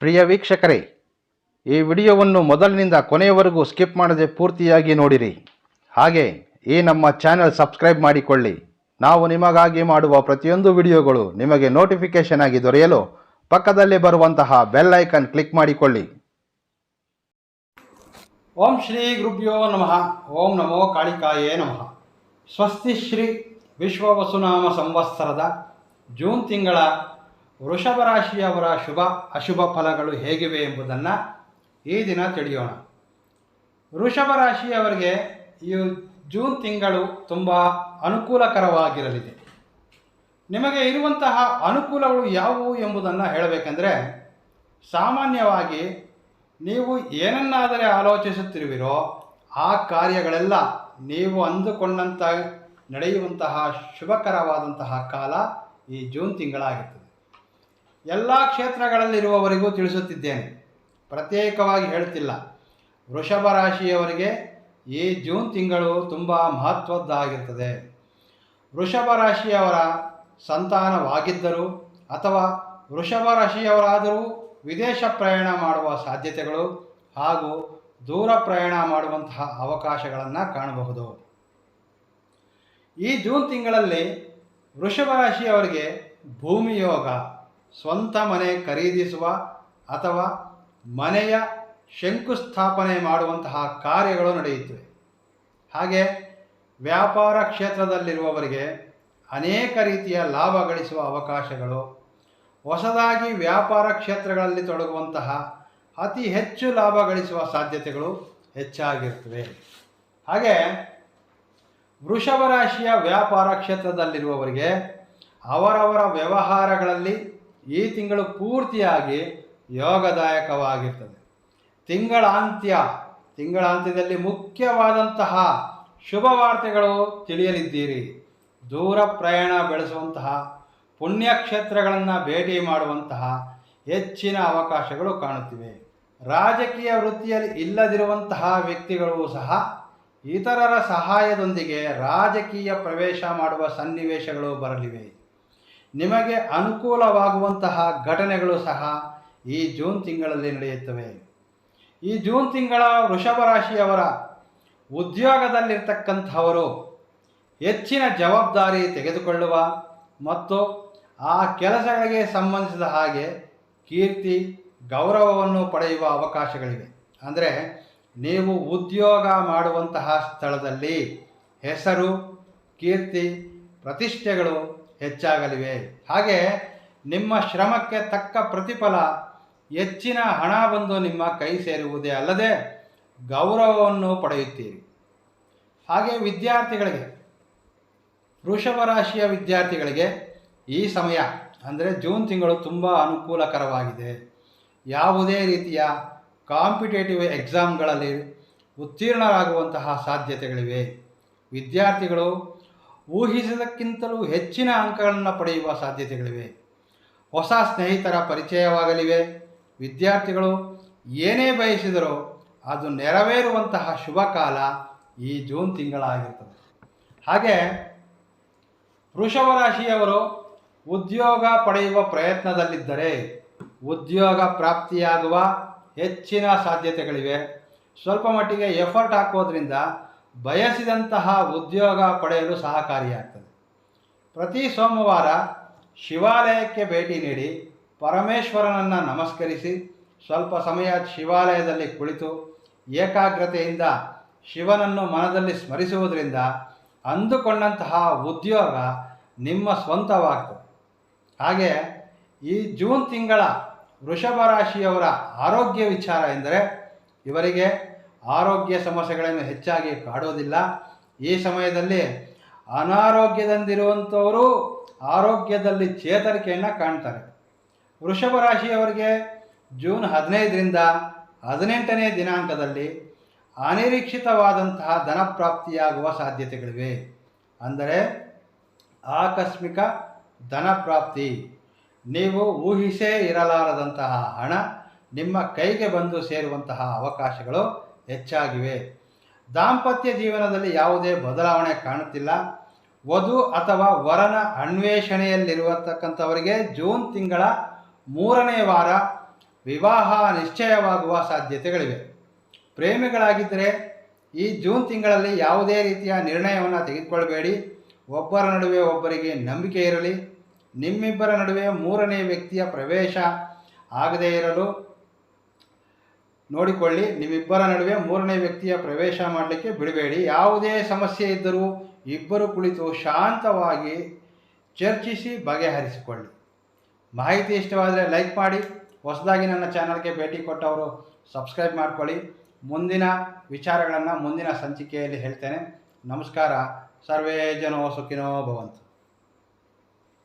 ಪ್ರಿಯ ವೀಕ್ಷಕರೇ, ಈ ವಿಡಿಯೋವನ್ನು ಮೊದಲಿನಿಂದ ಕೊನೆಯವರೆಗೂ ಸ್ಕಿಪ್ ಮಾಡದೆ ಪೂರ್ತಿಯಾಗಿ ನೋಡಿರಿ. ಹಾಗೆ ಈ ನಮ್ಮ ಚಾನೆಲ್ ಸಬ್ಸ್ಕ್ರೈಬ್ ಮಾಡಿಕೊಳ್ಳಿ. ನಾವು ನಿಮಗಾಗಿ ಮಾಡುವ ಪ್ರತಿಯೊಂದು ವಿಡಿಯೋಗಳು ನಿಮಗೆ ನೋಟಿಫಿಕೇಶನ್ ಆಗಿ ದೊರೆಯಲು ಪಕ್ಕದಲ್ಲಿ ಬರುವಂತಹ ಬೆಲ್ ಐಕನ್ ಕ್ಲಿಕ್ ಮಾಡಿಕೊಳ್ಳಿ. ಓಂ ಶ್ರೀ ಗುರುಭ್ಯೋ ನಮಃ. ಓಂ ನಮೋ ಕಾಳಿಕಾಯೇ ನಮಃ. ಸ್ವಸ್ತಿ ಶ್ರೀ ವಿಶ್ವ ವಸುನಾಮ ಸಂವತ್ಸರದ ಜೂನ್ ತಿಂಗಳ ವೃಷಭ ರಾಶಿಯವರ ಶುಭ, ಅಶುಭ ಫಲಗಳು ಹೇಗಿವೆ ಎಂಬುದನ್ನು ಈ ದಿನ ತಿಳಿಯೋಣ. ವೃಷಭ ರಾಶಿಯವರಿಗೆ ಈ ಜೂನ್ ತಿಂಗಳು ತುಂಬ ಅನುಕೂಲಕರವಾಗಿರಲಿದೆ. ನಿಮಗೆ ಇರುವಂತಹ ಅನುಕೂಲಗಳು ಯಾವುವು ಎಂಬುದನ್ನು ಹೇಳಬೇಕೆಂದರೆ, ಸಾಮಾನ್ಯವಾಗಿ ನೀವು ಏನನ್ನಾದರೆ ಆಲೋಚಿಸುತ್ತಿರುವಿರೋ ಆ ಕಾರ್ಯಗಳೆಲ್ಲ ನೀವು ಅಂದುಕೊಂಡಂಥ ನಡೆಯುವಂತಹ ಶುಭಕರವಾದಂತಹ ಕಾಲ ಈ ಜೂನ್ ತಿಂಗಳಾಗಿರ್ತದೆ ಎಲ್ಲ ಕ್ಷೇತ್ರಗಳಲ್ಲಿರುವವರಿಗೂ ತಿಳಿಸುತ್ತಿದ್ದೇನೆ. ಪ್ರತ್ಯೇಕವಾಗಿ ಹೇಳುತ್ತಿಲ್ಲ ವೃಷಭ ರಾಶಿಯವರಿಗೆ ಈ ಜೂನ್ ತಿಂಗಳು ತುಂಬ ಮಹತ್ವದ್ದಾಗಿರ್ತದೆ. ವೃಷಭ ರಾಶಿಯವರ ಸಂತಾನವಾಗಿದ್ದರೂ ಅಥವಾ ವೃಷಭ ರಾಶಿಯವರಾದರೂ ವಿದೇಶ ಪ್ರಯಾಣ ಮಾಡುವ ಸಾಧ್ಯತೆಗಳು ಹಾಗೂ ದೂರ ಪ್ರಯಾಣ ಮಾಡುವಂತಹ ಅವಕಾಶಗಳನ್ನು ಕಾಣಬಹುದು. ಈ ಜೂನ್ ತಿಂಗಳಲ್ಲಿ ವೃಷಭ ರಾಶಿಯವರಿಗೆ ಭೂಮಿ ಯೋಗ ಸ್ವಂತ ಮನೆ ಖರೀದಿಸುವ ಅಥವಾ ಮನೆಯ ಶಂಕುಸ್ಥಾಪನೆ ಮಾಡುವಂತಹ ಕಾರ್ಯಗಳು ನಡೆಯುತ್ತವೆ. ಹಾಗೆ ವ್ಯಾಪಾರ ಕ್ಷೇತ್ರದಲ್ಲಿರುವವರಿಗೆ ಅನೇಕ ರೀತಿಯ ಲಾಭ ಗಳಿಸುವ ಅವಕಾಶಗಳು, ಹೊಸದಾಗಿ ವ್ಯಾಪಾರ ಕ್ಷೇತ್ರಗಳಲ್ಲಿ ತೊಡಗುವಂತಹ ಅತಿ ಹೆಚ್ಚು ಲಾಭ ಗಳಿಸುವ ಸಾಧ್ಯತೆಗಳು ಹೆಚ್ಚಾಗಿರ್ತವೆ ಹಾಗೆ ವೃಷಭ ರಾಶಿಯ ವ್ಯಾಪಾರ ಕ್ಷೇತ್ರದಲ್ಲಿರುವವರಿಗೆ ಅವರವರ ವ್ಯವಹಾರಗಳಲ್ಲಿ ಈ ತಿಂಗಳು ಪೂರ್ತಿಯಾಗಿ ಯೋಗದಾಯಕವಾಗಿರ್ತದೆ. ತಿಂಗಳಾಂತ್ಯ, ತಿಂಗಳಾಂತ್ಯದಲ್ಲಿ ಮುಖ್ಯವಾದಂತಹ ಶುಭ ವಾರ್ತೆಗಳು ತಿಳಿಯಲಿದ್ದೀರಿ. ದೂರ ಪ್ರಯಾಣ ಬೆಳೆಸುವಂತಹ, ಪುಣ್ಯಕ್ಷೇತ್ರಗಳನ್ನು ಭೇಟಿ ಮಾಡುವಂತಹ ಹೆಚ್ಚಿನ ಅವಕಾಶಗಳು ಕಾಣುತ್ತಿವೆ. ರಾಜಕೀಯ ವೃತ್ತಿಯಲ್ಲಿ ಇಲ್ಲದಿರುವಂತಹ ವ್ಯಕ್ತಿಗಳು ಸಹ ಇತರರ ಸಹಾಯದೊಂದಿಗೆ ರಾಜಕೀಯ ಪ್ರವೇಶ ಮಾಡುವ ಸನ್ನಿವೇಶಗಳು ಬರಲಿವೆ. ನಿಮಗೆ ಅನುಕೂಲವಾಗುವಂತಹ ಘಟನೆಗಳು ಸಹ ಈ ಜೂನ್ ತಿಂಗಳಲ್ಲಿ ನಡೆಯುತ್ತವೆ. ಈ ಜೂನ್ ತಿಂಗಳ ವೃಷಭ ರಾಶಿಯವರ ಉದ್ಯೋಗದಲ್ಲಿರ್ತಕ್ಕಂಥವರು ಹೆಚ್ಚಿನ ಜವಾಬ್ದಾರಿ ತೆಗೆದುಕೊಳ್ಳುವ ಮತ್ತು ಆ ಕೆಲಸಗಳಿಗೆ ಸಂಬಂಧಿಸಿದ ಹಾಗೆ ಕೀರ್ತಿ, ಗೌರವವನ್ನು ಪಡೆಯುವ ಅವಕಾಶಗಳಿವೆ. ಅಂದರೆ ನೀವು ಉದ್ಯೋಗ ಮಾಡುವಂತಹ ಸ್ಥಳದಲ್ಲಿ ಹೆಸರು, ಕೀರ್ತಿ ಪ್ರತಿಷ್ಠೆಗಳು ಹೆಚ್ಚಾಗಲಿವೆ. ಹಾಗೆ ನಿಮ್ಮ ಶ್ರಮಕ್ಕೆ ತಕ್ಕ ಪ್ರತಿಫಲ, ಹೆಚ್ಚಿನ ಹಣ ಬಂದು ನಿಮ್ಮ ಕೈ ಸೇರುವುದೇ ಅಲ್ಲದೆ ಗೌರವವನ್ನು ಪಡೆಯುತ್ತೀರಿ. ಹಾಗೆ ವಿದ್ಯಾರ್ಥಿಗಳಿಗೆ, ವೃಷಭ ರಾಶಿಯ ವಿದ್ಯಾರ್ಥಿಗಳಿಗೆ ಈ ಸಮಯ ಅಂದರೆ ಜೂನ್ ತಿಂಗಳು ತುಂಬ ಅನುಕೂಲಕರವಾಗಿದೆ. ಯಾವುದೇ ರೀತಿಯ ಕಾಂಪಿಟೇಟಿವ್ ಎಕ್ಸಾಮ್ಗಳಲ್ಲಿ ಉತ್ತೀರ್ಣರಾಗುವಂತಹ ಸಾಧ್ಯತೆಗಳಿವೆ. ವಿದ್ಯಾರ್ಥಿಗಳು ಊಹಿಸಿದಕ್ಕಿಂತಲೂ ಹೆಚ್ಚಿನ ಅಂಕಗಳನ್ನು ಪಡೆಯುವ ಸಾಧ್ಯತೆಗಳಿವೆ. ಹೊಸ ಸ್ನೇಹಿತರ ಪರಿಚಯವಾಗಲಿವೆ. ವಿದ್ಯಾರ್ಥಿಗಳು ಏನೇ ಬಯಸಿದರೂ ಅದು ನೆರವೇರುವಂತಹ ಶುಭ ಕಾಲ ಈ ಜೂನ್ ತಿಂಗಳಾಗಿರ್ತದೆ. ಹಾಗೆ ವೃಷಭ ರಾಶಿಯವರು ಉದ್ಯೋಗ ಪಡೆಯುವ ಪ್ರಯತ್ನದಲ್ಲಿದ್ದರೆ ಉದ್ಯೋಗ ಪ್ರಾಪ್ತಿಯಾಗುವ ಹೆಚ್ಚಿನ ಸಾಧ್ಯತೆಗಳಿವೆ. ಸ್ವಲ್ಪ ಮಟ್ಟಿಗೆ ಎಫರ್ಟ್ ಹಾಕೋದ್ರಿಂದ ಬಯಸಿದಂತಹ ಉದ್ಯೋಗ ಪಡೆಯಲು ಸಹಕಾರಿಯಾಗ್ತದೆ. ಪ್ರತಿ ಸೋಮವಾರ ಶಿವಾಲಯಕ್ಕೆ ಭೇಟಿ ನೀಡಿ ಪರಮೇಶ್ವರನನ್ನು ನಮಸ್ಕರಿಸಿ, ಸ್ವಲ್ಪ ಸಮಯ ಶಿವಾಲಯದಲ್ಲಿ ಕುಳಿತು ಏಕಾಗ್ರತೆಯಿಂದ ಶಿವನನ್ನು ಮನದಲ್ಲಿ ಸ್ಮರಿಸುವುದರಿಂದ ಅಂದುಕೊಂಡಂತಹ ಉದ್ಯೋಗ ನಿಮ್ಮ ಸ್ವಂತವಾಗ್ತದೆ. ಹಾಗೆ ಈ ಜೂನ್ ತಿಂಗಳ ವೃಷಭ ರಾಶಿಯವರ ಆರೋಗ್ಯ ವಿಚಾರ ಎಂದರೆ ಇವರಿಗೆ ಆರೋಗ್ಯ ಸಮಸ್ಯೆಗಳನ್ನು ಹೆಚ್ಚಾಗಿ ಕಾಡೋದಿಲ್ಲ. ಈ ಸಮಯದಲ್ಲಿ ಅನಾರೋಗ್ಯದಂದಿರುವಂಥವರು ಆರೋಗ್ಯದಲ್ಲಿ ಚೇತರಿಕೆಯನ್ನು ಕಾಣ್ತಾರೆ. ವೃಷಭ ರಾಶಿಯವರಿಗೆ ಜೂನ್ ಹದಿನೈದರಿಂದ ಹದಿನೆಂಟನೇ ದಿನಾಂಕದಲ್ಲಿ ಅನಿರೀಕ್ಷಿತವಾದಂತಹ ಧನಪ್ರಾಪ್ತಿಯಾಗುವ ಸಾಧ್ಯತೆಗಳಿವೆ. ಅಂದರೆ ಆಕಸ್ಮಿಕ ಧನಪ್ರಾಪ್ತಿ. ನೀವು ಊಹಿಸೇ ಇರಲಾರದಂತಹ ಹಣ ನಿಮ್ಮ ಕೈಗೆ ಬಂದು ಸೇರುವಂತಹ ಅವಕಾಶಗಳು ಹೆಚ್ಚಾಗಿವೆ. ದಾಂಪತ್ಯ ಜೀವನದಲ್ಲಿ ಯಾವುದೇ ಬದಲಾವಣೆ ಕಾಣುತ್ತಿಲ್ಲ. ವಧು ಅಥವಾ ವರನ ಅನ್ವೇಷಣೆಯಲ್ಲಿರುವತಕ್ಕಂಥವರಿಗೆ ಜೂನ್ ತಿಂಗಳ ಮೂರನೇ ವಾರ ವಿವಾಹ ನಿಶ್ಚಯವಾಗುವ ಸಾಧ್ಯತೆಗಳಿವೆ. ಪ್ರೇಮಿಗಳಾಗಿದ್ದರೆ ಈ ಜೂನ್ ತಿಂಗಳಲ್ಲಿ ಯಾವುದೇ ರೀತಿಯ ನಿರ್ಣಯವನ್ನು ತೆಗೆದುಕೊಳ್ಬೇಡಿ. ಒಬ್ಬರ ನಡುವೆ ಒಬ್ಬರಿಗೆ ನಂಬಿಕೆ ಇರಲಿ. ನಿಮ್ಮಿಬ್ಬರ ನಡುವೆ ಮೂರನೇ ವ್ಯಕ್ತಿಯ ಪ್ರವೇಶ ಆಗದೇ ಇರಲು ನೋಡಿಕೊಳ್ಳಿ, ನಿಮ್ಮಿಬ್ಬರ ನಡುವೆ ಮೂರನೇ ವ್ಯಕ್ತಿಯ ಪ್ರವೇಶ ಮಾಡಲಿಕ್ಕೆ ಬಿಡಬೇಡಿ. ಯಾವುದೇ ಸಮಸ್ಯೆ ಇದ್ದರೂ ಇಬ್ಬರು ಕುಳಿತು ಶಾಂತವಾಗಿ ಚರ್ಚಿಸಿ ಬಗೆಹರಿಸಿಕೊಳ್ಳಿ. ಮಾಹಿತಿ ಇಷ್ಟವಾದರೆ ಲೈಕ್ ಮಾಡಿ, ಹೊಸದಾಗಿ ನನ್ನ ಚಾನಲ್ಗೆ ಭೇಟಿ ಕೊಟ್ಟವರು ಸಬ್ಸ್ಕ್ರೈಬ್ ಮಾಡಿಕೊಳ್ಳಿ. ಮುಂದಿನ ವಿಚಾರಗಳನ್ನು ಮುಂದಿನ ಸಂಚಿಕೆಯಲ್ಲಿ ಹೇಳ್ತೇನೆ. ನಮಸ್ಕಾರ. ಸರ್ವೇ ಜನೋ ಸುಖಿನೋ ಭವಂತು.